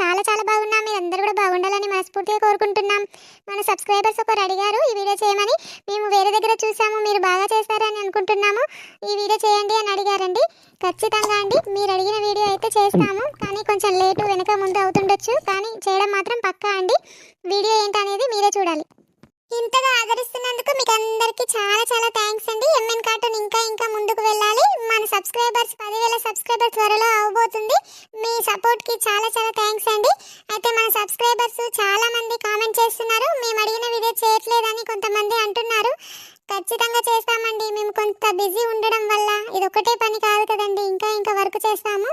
చాలా చాలా బాగున్నాం. మీరందరూ అందరూ కూడా బాగుండాలని మనస్ఫూర్తిగా కోరుకుంటున్నాం. మన సబ్స్క్రైబర్స్ ఒకరు అడిగారు ఈ వీడియో చేయమని. మేము వేరే దగ్గర చూసాము మీరు బాగా చేస్తారని అనుకుంటున్నాము. ఈ వీడియో చేయండి అని అడిగారండి. ఖచ్చితంగా అండి మీరు అడిగిన వీడియో అయితే చేస్తాము. కానీ కొంచెం లేటు వెనక ముందు అవుతుండొచ్చు. కానీ చేయడం మాత్రం పక్కా అండి. వీడియో ఏంటనేది మీరే చూడాలి. ఇంతగా ఆదరిస్తున్నందుకు మీకు అందరికీ చాలా చాలా థ్యాంక్స్ అండి. ఎంఎన్ కార్టూన్ ఇంకా ఇంకా ముందుకు వెళ్ళాలి. మన సబ్స్క్రైబర్స్ పదివేల సబ్స్క్రైబర్స్ త్వరలో అవబోతుంది మీ సపోర్ట్కి చాలా చాలా థ్యాంక్స్ అండి. అయితే మన సబ్స్క్రైబర్స్ చాలా మంది కామెంట్ చేస్తున్నారు. మేము అడిగిన వీడియో చేయట్లేదని కొంతమంది అంటున్నారు. ఖచ్చితంగా చేస్తామండి. మేము కొంత బిజీ ఉండడం వల్ల ఇది ఒకటే పని కాదు కదండి. ఇంకా ఇంకా వర్క్ చేస్తాము.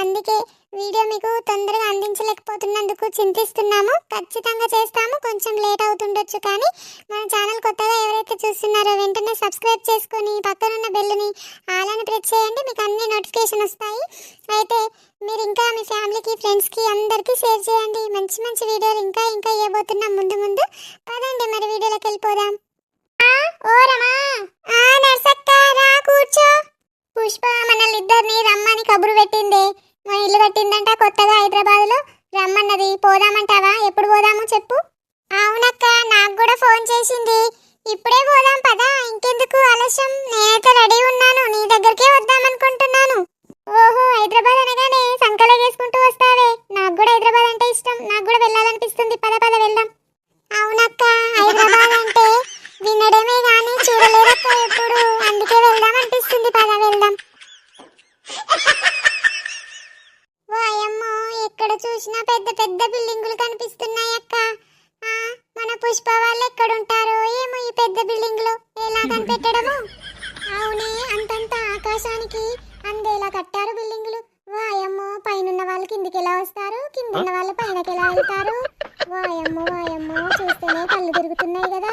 అందుకే వీడియో మీకు తొందరగా అందించలేకపోతున్నందుకు చింతిస్తున్నాము. ఖచ్చితంగా చేస్తాము. కొంచెం లేట్ అవుతుండొచ్చు కానీ మన ఛానల్ కొత్తగా ఎవరైతే చూస్తున్నారో వెంటనే సబ్స్క్రైబ్ చేసుకొని పక్కనున్న బెల్లుని ఆలని ప్రెస్ చేయండి. మీకు అన్ని నోటిఫికేషన్ వస్తాయి. అయితే మీరు ఇంకా మీ ఫ్యామిలీకి ఫ్రెండ్స్కి అందరికీ షేర్ చేయండి. మంచి మంచి వీడియోలు ఇంకా ఇంకా ఇవ్వబోతున్నాం ముందు ముందు. పదండి మరి వీడియోలోకి వెళ్ళిపోదాం. ఓ రమా ఆ నర్సక్క రా కూర్చో. పుష్ప మనల్ని ఇద్దరిని రమ్మని కబురు పెట్టింది. మా ఇల్లు కట్టిందంట కొత్తగా హైదరాబాద్లో రమ్మన్నది పోదామంటావా? ఎప్పుడు పోదాము చెప్పు. అవునక్క నాకు కూడా ఫోన్ చేసింది. ఇప్పుడే పోదాం పదా ఇంకెందుకు? ఆలస్యం. నేనైతే రెడీ ఉన్నాను నీ దగ్గరికే వద్దామనుకుంటున్నాను ఓహో హైదరాబాద్ అనగానే సంకలే వేసుకుంటూ వస్తావే నాకు కూడా హైదరాబాద్ అంటే ఇష్టం నాకు కూడా వెళ్ళాలనిపిస్తుంది పద పద వెళ్దాం అవునక్క హైదరాబాద్ అంటే వినడమే కానీ చూడలేదక్క ఎప్పుడు అందుకే వెళ్దాం అనిపిస్తుంది పద వెళ్దాం. వాయమ్మో ఎక్కడ చూసినా పెద్ద పెద్ద బిల్డింగులు కనిపిస్తున్నాయి అక్క. ఆ, మన పుష్ప వాళ్ళు ఎక్కడుంటారో ఏమో ఈ పెద్ద బిల్డింగ్లో ఎలా కనిపెట్టడము? అవునే అంతంత ఆకాశానికి అందేలా కట్టారు బిల్డింగులు. వాయమ్మో పైనున్న వాళ్ళు కిందికి ఎలా వస్తారు? కిందున్న వాళ్ళు పైనకి ఎలా వెళ్తారు వాయమ్మో వాయమ్మో చూస్తేనే కళ్ళు తిరుగుతున్నాయి కదా.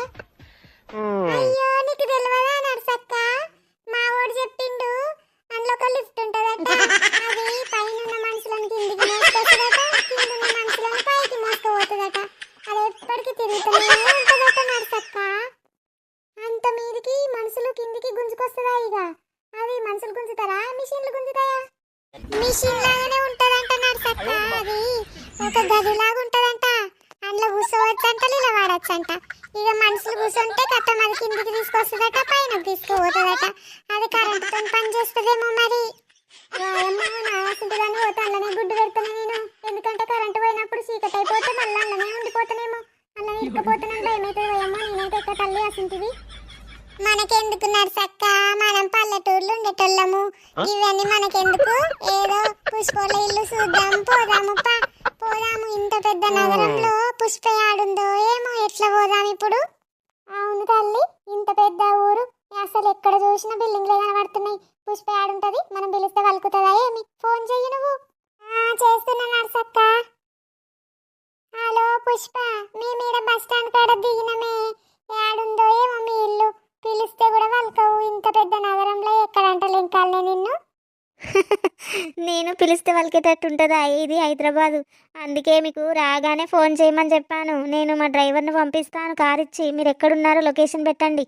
గుంజుకొస్తుందా ఇక? అది మనుషులు గుంజుతారా? మిషన్లు గుంజుతాయా? మిషన్ లాగానే ఉంటదంట నర్సక్క అది ఒక గదిలాగా ఉంటదంట. అందులో కూర్చోవచ్చంట నిలబడచ్చంట. ఇక మనుషులు కూర్చుంటే కట్ట మరి కిందికి తీసుకొస్తుందట పైన తీసుకుపోతుందట. అది కరెంటుతో పని చేస్తుందేమో మరి. వాయమ్మ, నా ఆశించడానికి పోతే అల్లనే గుడ్డు పెడుతున్నా నేను. ఎందుకంటే కరెంటు పోయినప్పుడు చీకటి అయిపోతే మళ్ళీ అల్లనే ఉండిపోతానేమో. అల్లనే ఇరుక్కుపోతున్నాను భయమవుతుంది పోయమ్మ నేనైతే ఎక్క తల్లి అసింటివి. మనకెందుకు నర్సక్క మనం పల్లెటూర్లు ఉండేటోళ్ళము. ఇవన్నీ మనకెందుకు? ఏదో పుష్పల ఇల్లు చూద్దాం పోదాము పోదాము ఇంత పెద్ద నగరంలో పుష్ప ఆడుందో ఏమో ఎట్లా పోదాం ఇప్పుడు? అవును తల్లి ఇంత పెద్ద ఊరు. అసలు ఎక్కడ చూసినా బిల్డింగ్లే కనబడుతున్నాయి. పుష్ప ఆడుంటది మనం పిలిస్తే వలుకుతుందా ఏమి? ఫోన్ చెయ్యి నువ్వు. ఆ, చేస్తున్నా నర్సక్క హలో పుష్ప మేము ఈడ బస్ స్టాండ్ కాడ దిగినమే. ఏడుందో ఏమో మీ ఇల్లు. పిలిస్తే కూడా వలకవు ఇంత పెద్ద నగరంలో ఎక్కడంట లింకాలనే నిన్ను? నేను పిలిస్తే వాళ్ళకేటట్టు ఉంటుందా ఇది హైదరాబాదు. అందుకే మీకు రాగానే ఫోన్ చేయమని చెప్పాను. నేను మా డ్రైవర్ని పంపిస్తాను. కార్ ఇచ్చి మీరు ఎక్కడున్నారో లొకేషన్ పెట్టండి.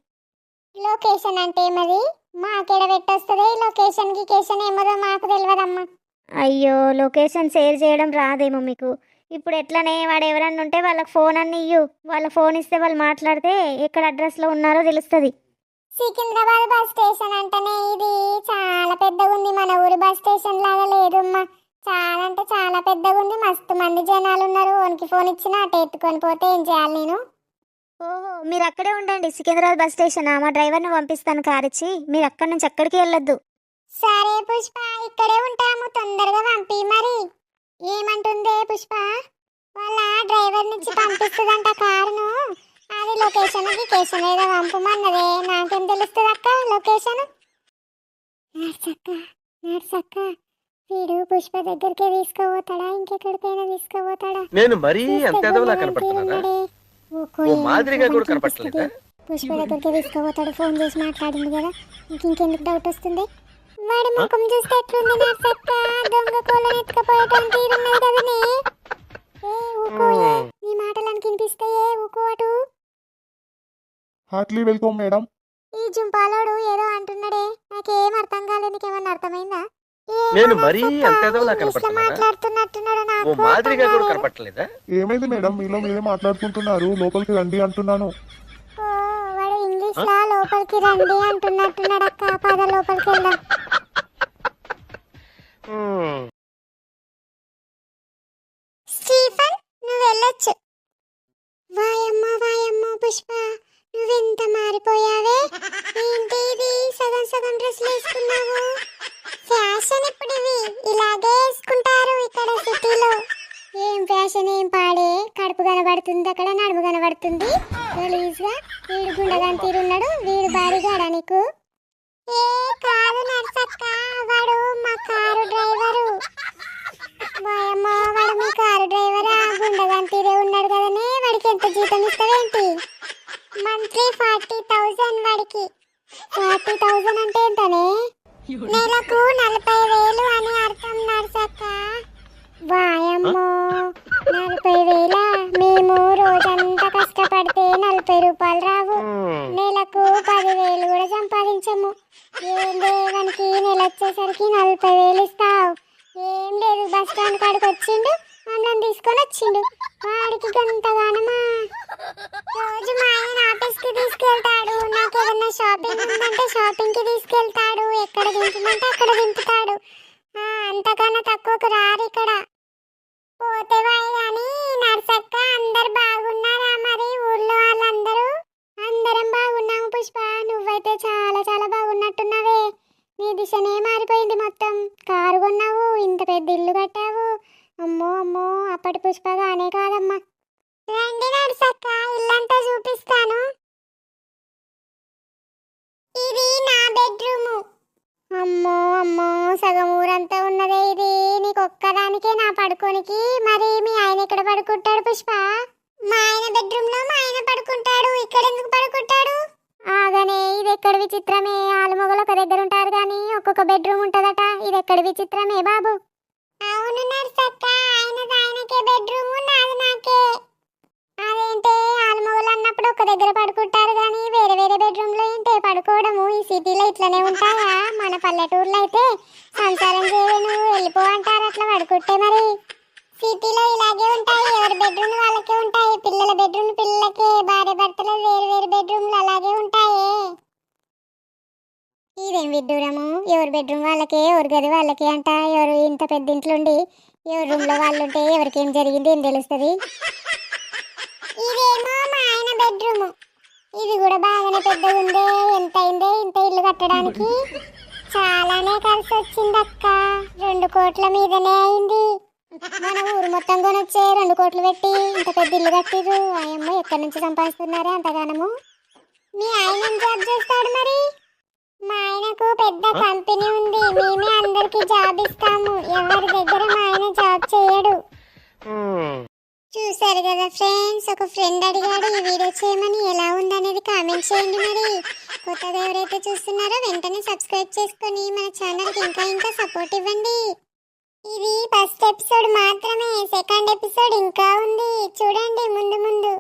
లొకేషన్ అంటే మరి మాకెడ పెట్టొస్తుంది? లొకేషన్ గికేషన్ ఏమదో మాకు తెలియదమ్మా అయ్యో లొకేషన్ షేర్ చేయడం రాదేమో మీకు. ఇప్పుడు ఎట్లనే వాడు ఎవరన్నా ఉంటే వాళ్ళకి ఫోన్ అన్ని ఇయ్యు. వాళ్ళ ఫోన్ ఇస్తే వాళ్ళు మాట్లాడితే ఎక్కడ అడ్రస్లో ఉన్నారో తెలుస్తుంది. సికింద్రాబాద్ బస్ స్టేషన్ అంటేనే ఇది. చాలా పెద్దగా ఉంది మన ఊరి బస్ స్టేషన్ లాగా లేదు అమ్మా చాలా అంటే చాలా పెద్దగా ఉంది మస్తు మంది జనాలు ఉన్నారు. ఓనికి ఫోన్ ఇచ్చినా అటు ఎత్తుకొని పోతే ఏం చేయాలి నేను? ఓహో మీరు అక్కడే ఉండండి. Secunderabad bus station. మా డ్రైవర్ని పంపిస్తాను కార్ ఇచ్చి. మీరు అక్కడి నుంచి ఎక్కడికి వెళ్ళొద్దు. సరే పుష్ప ఇక్కడే ఉంటాము. తొందరగా పంపి మరి. ఏమంటుందే పుష్ప? వాళ్ళ డ్రైవర్ నుంచి పంపిస్తుందంట కారును. లొకేషన్ గికేషన్ ఏదో పంపమన్నదే. నాకేం తెలుస్తుంది అక్క లొకేషన్? నర్సక్క నర్సక్క వీడు పుష్ప దగ్గరికి తీసుకుపోతాడా? ఇంకెక్కడికైనా తీసుకుపోతాడా? నేను మరీ అంత ఎదవలా కనపడుతున్నానా? ఓ ఏం మాదిరిగా కూడా. కనపడట్లేదా? పుష్ప దగ్గరికి తీసుకుపోతాడు ఫోన్ చేసి మాట్లాడింది కదా. ఇంక ఇంకెందుకు డౌట్ వస్తుంది? వాడి ముఖం చూస్తే ఎట్లుంది నర్సక్క? దొంగ కోళ్ళని ఎత్తుకపోయేటంత తీరున్నది కదనే. ఏ ఊకో ఏ, నీ మాటలను వినిపిస్తాయే? ఊకో అటు. Heartly welcome madam. ఈ జుంపాలోడు ఏదో అంటున్నాడే. నాకేం అర్థం కాలేదు నీకేమన్నా అర్థమైందా? ఏ నేను మరీ అంత ఎదవలా కనపడుతున్నానా? మాట్లాడుతున్నట్టున్నాడు నాకు మాదిరిగా అర్థం కూడా కాలేదు. కనపట్టలేదా ఏమైంది మేడం? మీలో మీరే మాట్లాడుకుంటున్నారు. లోపలికి రండి అంటున్నాను. వాడు ఇంగ్లీష్లో లోపలికి రండి అంటున్నట్టున్నాడు అక్క. పద లోపలికి వెళ్దాం. స్టీఫన్ నువ్వు వెళ్ళొచ్చు. వాయమ్మ వాయమ్మ పుష్ప. నువ్వెంత మారిపోయావే? ఏంటి ఇది? సగం సగం డ్రెస్సులు వేసుకున్నావు. ఫ్యాషన్ ఇప్పుడు ఇవి ఇలాగే వేసుకుంటారు ఇక్కడ సిటీలో. ఏం ఫ్యాషన్ ఏం పాడే? కడుపు కనబడుతుంది అక్కడ నడుము కనబడుతుంది. గలీజ్గా వీడు గుండగాని తీరున్నాడు వీడు బాడీగాడా నీకు? ఏ కాదు నర్సక్క వాడు మా కారు డ్రైవరు. వాయమ్మ వాడు మీ కారు డ్రైవరా? గుండగాని తీరే ఉన్నాడు కదనే వాడికి ఎంత జీతం ఇస్తావేంటి? మంత్లీ ఫార్టీ థౌజండ్ వాడికి. ఫార్టీ థౌజండ్ అంటే ఏంటనే? నెలకు నలభై వేలు అని అర్థం నర్సక్క. వాయమ్మో నలభై వేల మేము రోజంతా కష్టపడితే నలభై రూపాయలు రావు. నెలకు పదివేలు కూడా సంపాదించము. ఏం లేవనికి నెల వచ్చేసరికి నలభై వేలు ఇస్తావు. ఏం లేదు బస్ స్టాండ్ కాడికి వచ్చిండు మమ్మల్ని తీసుకొని వచ్చిండు వాడికి గంతగానమా రోజు మా ఆయన ఆఫీస్కి తీసుకెళ్తాడు. నాకు ఏదన్నా షాపింగ్ ఉందంటే షాపింగ్కి తీసుకెళ్తాడు. ఎక్కడ దింపమంటే అక్కడ దింపుతాడు. అంతకన్నా తక్కువకు రారు ఇక్కడ. పోతే కానీ నర్సక్క అందరు బాగున్నారా మరి? ఊర్లో వాళ్ళందరూ? అందరం బాగున్నాము పుష్ప. నువ్వైతే చాలా చాలా బాగున్నట్టున్నావే. నీ దిశనే మారిపోయింది మొత్తం. కారు కొన్నావు ఇంత పెద్ద ఇల్లు కట్టావు. అమ్మో అమ్మో అప్పటి పుష్పగానే కాదమ్మా. రండి నర్సక్క ఇల్లంతా చూపిస్తాను. ఇది నా బెడ్రూము. అమ్మో అమ్మో సగం ఊరంతా ఉన్నదే ఇది. నీకు ఒక్కదానికే నా పడుకోనికి. మరి మీ ఆయన ఎక్కడ పడుకుంటాడు పుష్ప? మా ఆయన బెడ్రూమ్లో మా ఆయన పడుకుంటాడు. ఇక్కడ ఎందుకు పడుకుంటాడు? ఆగనే ఇది ఎక్కడ విచిత్రమే. ఆలుమొగలు ఒక దగ్గర ఉంటారు కానీ ఒక్కొక్క బెడ్రూమ్ ఉంటదట. ఇది ఎక్కడ విచిత్రమే బాబు? అవును నర్సక్క దగ్గర పడుకుంటారు కానీ వేరే వేరే బెడ్రూమ్లో ఏంటే పడుకోవడము. ఈ సిటీలో ఇట్లనే ఉంటాయా? మన పల్లెటూరులో అయితే సంసారం చేయను వెళ్ళిపో అంటారు అట్లా పడుకుంటే మరి. సిటీలో ఇలాగే ఉంటాయి ఎవరి బెడ్రూమ్ వాళ్ళకే ఉంటాయి పిల్లల బెడ్రూమ్ పిల్లలకే భార్య భర్తలు వేరు వేరు బెడ్రూమ్లు అలాగే ఉంటాయే. ఇదేం విడ్డూరము? ఎవరి బెడ్రూమ్ వాళ్ళకే ఎవరి గది వాళ్ళకే అంట ఎవరు ఇంత పెద్ద ఇంట్లో ఉండి ఎవరి రూమ్లో వాళ్ళు ఉంటే ఎవరికి ఏం జరిగింది ఏం తెలుస్తుంది? బెడ్రూమ్ ఇది కూడా బాగానే పెద్దగా ఉందే ఎంత అయిందే ఇంత ఇల్లు కట్టడానికి? చాలానే కలిసి వచ్చింది అక్క రెండు కోట్ల మీదనే అయింది. మన ఊరు మొత్తం కొనొచ్చే రెండు కోట్లు పెట్టి ఇంత పెద్ద ఇల్లు కట్టిరు ఆయమ్మ ఎక్కడి నుంచి సంపాదిస్తున్నారే అంతగానము? మీ ఆయన జాబ్ చేస్తాడు మరి? మా ఆయనకు పెద్ద కంపెనీ ఉంది. మేమే అందరికి జాబ్ ఇస్తాము. ఎవరి దగ్గర మా ఆయన జాబ్ చేయడు. చూసారు కదా ఫ్రెండ్స్? ఒక ఫ్రెండ్ అడిగాడు ఈ వీడియో చేయమని ఎలా ఉందనేది కామెంట్ చేయండి మరి. కొత్తగా ఎవరైతే చూస్తున్నారో వెంటనే సబ్స్క్రైబ్ చేసుకొని మన ఛానల్కి ఇంకా ఇంకా సపోర్ట్ ఇవ్వండి. ఇది ఫస్ట్ ఎపిసోడ్ మాత్రమే సెకండ్ ఎపిసోడ్ ఇంకా ఉంది. చూడండి ముందు ముందు.